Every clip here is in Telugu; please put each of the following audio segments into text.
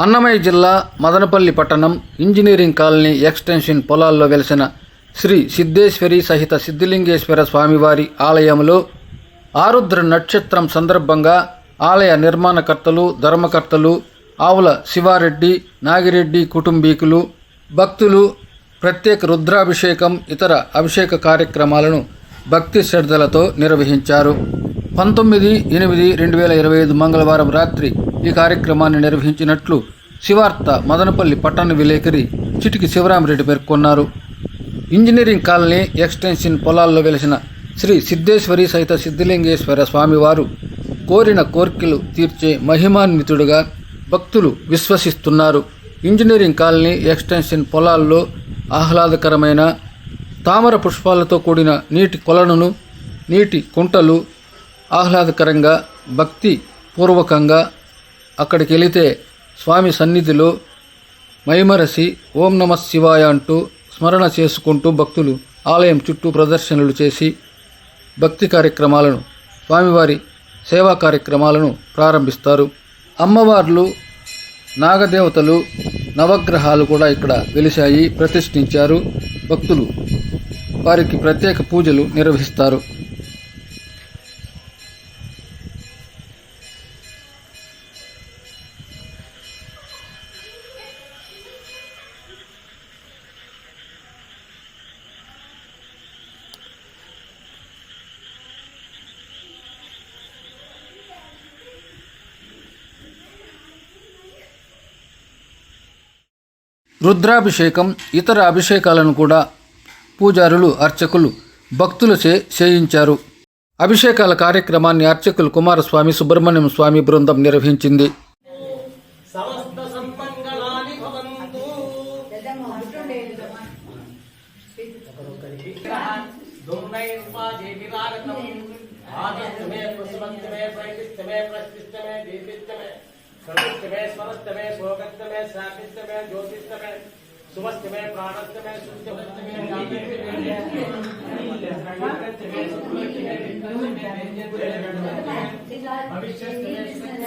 అన్నమయ్య జిల్లా మదనపల్లి పట్టణం ఇంజనీరింగ్ కాలనీ ఎక్స్టెన్షన్ పొలాల్లో వెలిసిన శ్రీ సిద్ధేశ్వరి సహిత సిద్ధిలింగేశ్వర స్వామివారి ఆలయంలో ఆరుద్ర నక్షత్రం సందర్భంగా ఆలయ నిర్మాణకర్తలు ధర్మకర్తలు ఆవుల శివారెడ్డి నాగిరెడ్డి కుటుంబీకులు భక్తులు ప్రత్యేక రుద్రాభిషేకం ఇతర అభిషేక కార్యక్రమాలను భక్తి శ్రద్ధలతో నిర్వహించారు. పంతొమ్మిది ఎనిమిది రెండు వేల ఇరవై ఐదు మంగళవారం రాత్రి ఈ కార్యక్రమాన్ని నిర్వహించినట్లు శివార్త మదనపల్లి పట్టణ విలేకరి చిటికి శివరామరెడ్డి పేర్కొన్నారు. ఇంజనీరింగ్ కాలనీ ఎక్స్టెన్షన్ పొలాల్లో వెలిసిన శ్రీ సిద్ధేశ్వరి సహిత సిద్ధిలింగేశ్వర స్వామివారు కోరిన కోర్కెలు తీర్చే మహిమాన్వితుడుగా భక్తులు విశ్వసిస్తున్నారు. ఇంజనీరింగ్ కాలనీ ఎక్స్టెన్షన్ పొలాల్లో ఆహ్లాదకరమైన తామర పుష్పాలతో కూడిన నీటి కొలనును నీటి కుంటలు ఆహ్లాదకరంగా భక్తి పూర్వకంగా అక్కడికి వెళితే స్వామి సన్నిధిలో మైమరసి ఓం నమ శివాయ అంటూ స్మరణ చేసుకుంటూ భక్తులు ఆలయం చుట్టూ ప్రదర్శనలు చేసి భక్తి కార్యక్రమాలను స్వామివారి సేవా కార్యక్రమాలను ప్రారంభిస్తారు. అమ్మవార్లు నాగదేవతలు నవగ్రహాలు కూడా ఇక్కడ వెలిశాయి ప్రతిష్ఠించారు. భక్తులు వారికి ప్రత్యేక పూజలు నిర్వహిస్తారు. రుద్రాభిషేకం ఇతర అభిషేకాలను కూడా పూజారులు అర్చకులు భక్తులచే చేయించారు. అభిషేకాల కార్యక్రమాన్ని అర్చకులు కుమారస్వామి సుబ్రహ్మణ్యం స్వామి బృందం నిర్వహించింది. ఆదిత్యమే ప్రతిష్టమే ప్రతిష్టమే దీపిష్టమే सर्वोत्तमे स्वरस्तमे स्वगतमे श्रापितमे ज्योतिस्तमे सुमस्तमे प्राणस्तमे सुस्तमे भविष्यस्तमे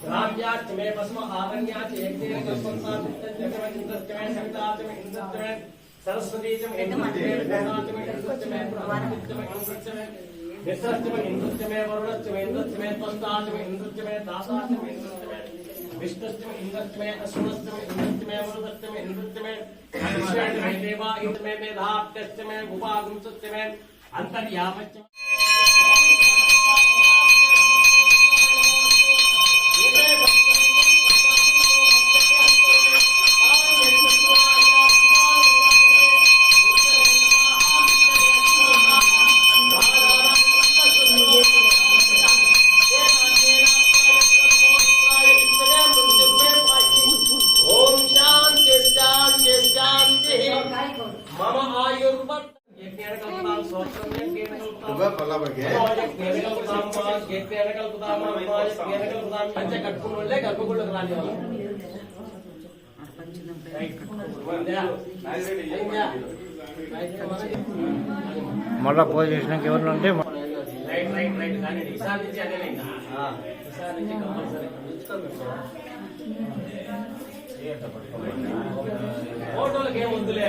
श्राव्याच मे भस्म आवन्याच यज्ञेन तस्मात् जगमन् इन्द्रत्वमेन सविताचमे इन्द्रत्वमेन सरस्वतीचमे इन्द्रत्वमेन इन्द्रत्वमे प्रमाणित्वमे इन्द्रत्वमे मित्रत्वमे इन्द्रत्वमे वरुणत्वमे इन्द्रत्वमे त्वस्ताचमे इन्द्रत्वमे दासाचमे इन्द्रत्वमे विष्णुत्वमे इन्द्रत्वमे अश्वत्वमे इन्द्रत्वमे मरुदत्वमे इन्द्रत्वमे विश्वात्वमे देवा इन्द्रमे मेधाप्तत्वमे उपागुंसत्वमे अंतर्यामत्वमे కల్పతాం యజ్ఞేన కల్పతాం మా యజ్ఞేన కల్పతాం మా యజ్ఞేన కల్పతాం పంచ గర్భగుళ్ళకు రాని మళ్ళా పూజ చేసినాక ఎవరు ఉంటే రైట్ రైట్ రైట్ కానీ ఈసారి నుంచి అదే ఇంకా ఈసారి నుంచి కంపల్సరీ ఫోటోలకి ఏం వద్దులే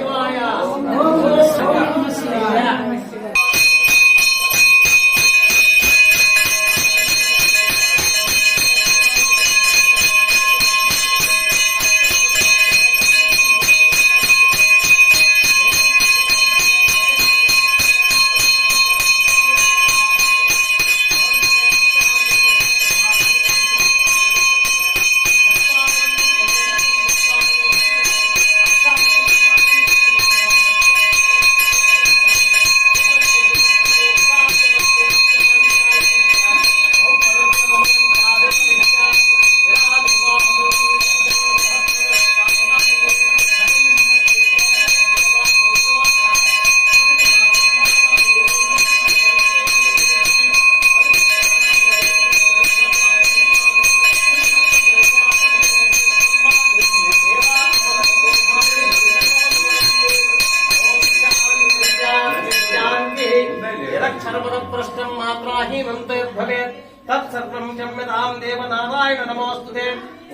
भवेत्। तत्सर्वम् क्षम्यताम् देव नारायण नमोऽस्तु ते।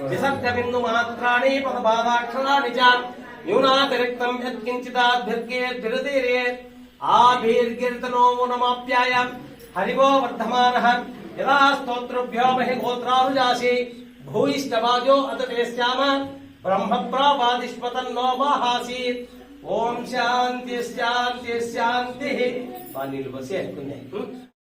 विसर्गबिन्दुमात्राणि पदपादाक्षराणि च। न्यूनातिरिक्तम् यत्किञ्चिदाद्भिर्गेद्भिर्दीरे आभिर्गिर्तनो नमाप्याय हरिवो वर्धम यदा स्तोतृभ्यो महि गोत्रारुजासि भूयिश्च बाजो अत तेस्याम ब्रह्मप्रावादिष्पतन्नो वाहासीत् ओम शांति शांति शांति पानी लुबसे